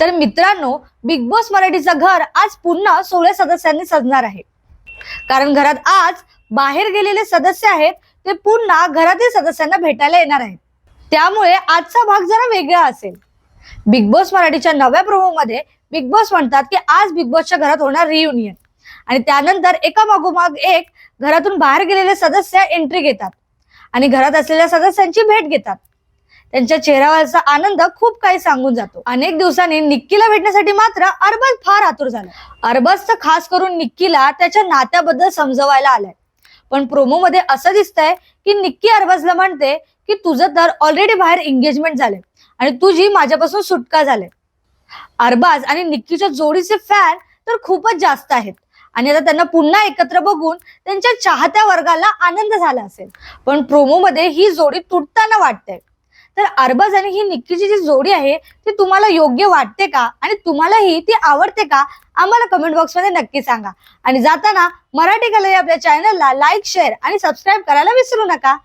तर मित्रांनो big boss मराठीचं घर आज पुन्हा सोळा सदस्यांनी सजणार आहे. कारण घरात आज बाहेर गेलेले सदस्य आहेत ते पुन्हा घरातील सदस्यांना भेटायला येणार आहेत. त्यामुळे आजचा भाग जरा वेगळा असेल. बिग बॉस मराठीच्या नव्या प्रोमोमध्ये बिग बॉस म्हणतात की आज बिग बॉसच्या घरात होणार रियुनियन आणि त्यानंतर एका मागोमाग एक घरातून बाहेर गेलेले सदस्य एंट्री घेतात. आणि घरात असलेल्या सदस्यांची भेट घेतात. त्यांच्या चेहऱ्यावरचा आनंद खूप काही सांगून जातो. अनेक दिवसांनी निक्कीला भेटण्यासाठी मात्र अरबाज फार आतुर झाला. अरबाज तर खास करून निक्कीला त्याच्या नात्याबद्दल समजवायला आलाय. पण प्रोमो मध्ये असं दिसतंय की निक्की अरबाजला म्हणते की तुझं तर ऑलरेडी बाहेर एंगेजमेंट झाले आणि तुझी माझ्यापासून सुटका झाले अरबाज आणि निक्कीच्या जोडीचे फॅन तर खूपच जास्त आहेत. आणि आता त्यांना पुन्हा एकत्र बघून त्यांच्या चाहत्या वर्गाला आनंद झाला असेल. पण प्रोमो मध्ये ही जोडी तुटताना वाटते तर अरबाज आणि ही निक्कीची जी जोडी आहे ती तुम्हाला योग्य वाटते का? आणि तुम्हालाही ती आवडते का? आम्हाला कमेंट बॉक्समध्ये नक्की सांगा. आणि जाताना मराठी कलर आपल्या चॅनलला लाईक शेअर आणि सबस्क्राईब करायला विसरू नका.